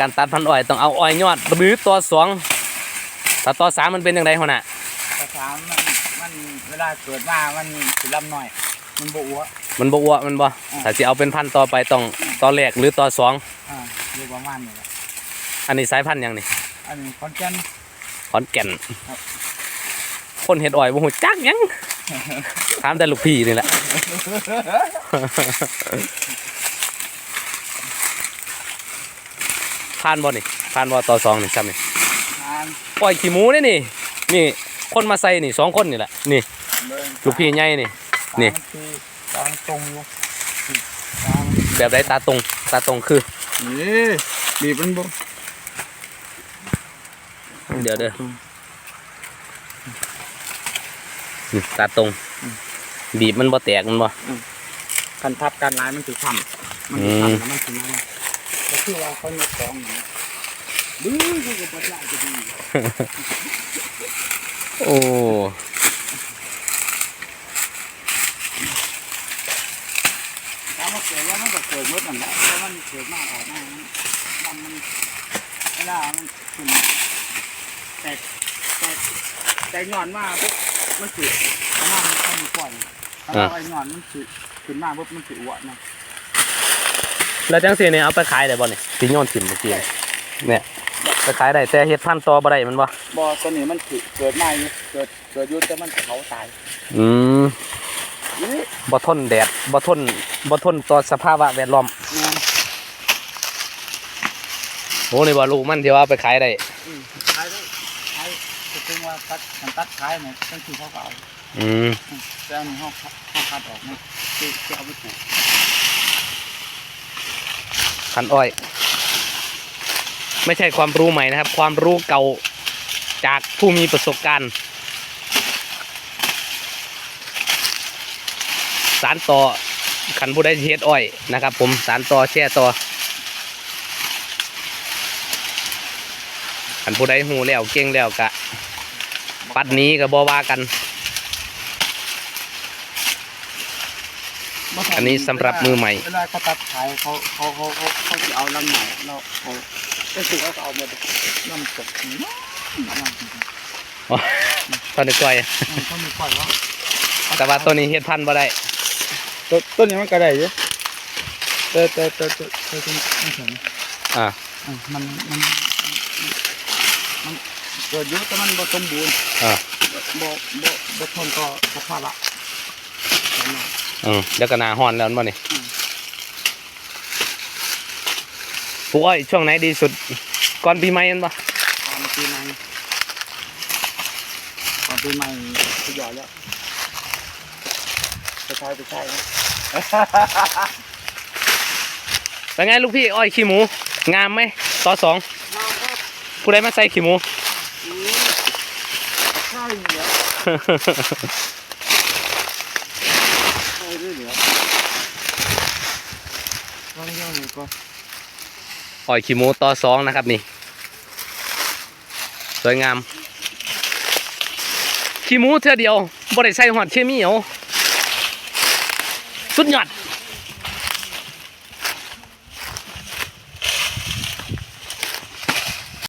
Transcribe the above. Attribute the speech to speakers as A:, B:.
A: การตัดพันธุ์อ้อยต้องเอาอ้อยยอดหรือตัวสองถ้าตัวสามมันเป็นยังไงหัวหน้า
B: ภาษามันมันเวลาเกิดมามันสิลำหน่อย มันบ่อ้ว
A: มันบ่อ้วมันบ่ถ้าสิเอาเป็นพันธุ์ต่อไปต้องตัวแรกหรือตัวสอง
B: อ่าอยู่ประมาณนี้แหละ
A: อันนี้สายพันธุ์หยังนี่
B: อันนี้คอนแก่น
A: ขอนแก่น
B: ครับ
A: คนเห็ดอ้อยบ่ฮู้จักหยังถามแต่ลูกพี่นี่แหละ ผ่านบ่นี่ผ่านบ่ต่อสองนี่ซ้ำนี่
B: ทาน
A: ปล่อยขี้หมูนี่นี่ นี่ คนมาใส่นี่สองคนนี่แหละ นี่
B: เบิ่ง
A: ลูกพี่ใหญ่นี่ นี่
B: ตามันคือตามันตรงอยู่ตามัน
A: แบบไรตาตรง ตาตรงคือ
B: นี่บีบมันบ่
A: เดี๋ยวเด้อนี่ตาตรง บีบมันบ่แตกมันบ่
B: กันทับกันหลายมันสิช้ำมันสิช้ำแล้วมันสินั่น ก็คือว่าเขายกของอย่างนี้ดื้อเขาก็บ่ได้จะดี
A: โอ้
B: ถ้ามันเกิดว่ามันก็เกิดหมดนั่นแหละเพราะมันเกิดมาออกมามันมันเวลามันขึ้นแตกแตกแตกหย่อนมาปุ๊บมันสิประมาณมันมีปล่อยถ้าเราไอ้หย่อนมันสิขึ้นมาปุ๊บมันสิอ้วนนะ
A: แล้วจังซี่เนี่ยเอาไปขายได้บ่นี่ที่โยนถิ่มเมื่อกี้นี่เนี่ยไปขายได้แต่เฮ็ดพันธุ์ต่อบ่ได้มันบ่
B: บ่อตัวนี้มันสิเกิดใหม่อยู่เกิดเกิดอยุ่แต่มันเขาตาย
A: อืม
B: นี่
A: บ่ทนแดดบ่ทนบ่ทนต่อสภาวะแวดล้อม
B: งาน
A: โอ้นี่บ่ลูกมันที่ว่าเอาไปขายได้
B: อืมขายได้ขายจะเป็นว่าตัดมันตัดขายเนี่ยตั้งที่เขาก็เอา
A: อืม
B: อืมแต่อันนี้เขาเขาคัดออกนะคือจะเอาไปปลูก
A: พันอ้อย ไม่ใช่ความรู้ใหม่นะครับ ความรู้เก่าจากผู้มีประสบการณ์ สารต่อขันผู้ได้เฮ็ดอ้อยนะครับ ผมสารต่อแช่ต่อขันผู้ได้หูแล้วเก่งแล้วกะปัดนี้กับบอว่ากัน อันนี้สำหรับมือใหม่
B: เวลาเขาตัดขายเขาเขาเขาเขาเขาจะเอาลำใหม่เราเขาก็คือเขาก็เอามาลำสดนี่นะลำจริง
A: ตอนนี้ก้อย
B: ๆอืมเขามีปล่อยว่า
A: แต่ว่าตัวนี้เฮ็ดพันธุ์บ่ได้
B: ต้นต้นนี้มันก็ได้อยู่แต่แต่แต่แต่แต่ต้นไม่ถึง
A: อ่า
B: อะมันมันมันเกิดอยู่แต่มันบ่สมบูรณ์
A: อ่า
B: บ่บ่บ่บ่ทนต่อสภาพละ
A: อืมเดี๋ยวก็หนาฮ้อนแล้วมันบ่นี่
B: อืม
A: ปลูกอ้อยช่วงไหนดีสุด ก่อนปีใหม่แมันบ่
B: ตอนปีใหม่ตอนปีใหม่ก็หยอดแล้วไปใช้ไปใช้นะ
A: เป็นไงลูกพี่อ้อยขี้หมู งามไหมต่อสอง
B: น้ำครับ
A: ผู้ใดมาใส่ขี้หมู
B: อืมใช่เหรอใช่ด้วยเหรอลองย่อง หอยก่อน
A: อ้อยขี้มูต่อสองนะครับนี่ สวยงาม ขี้มูเท่าเดียวบริใส่หอดเคมีเอาสุดยอด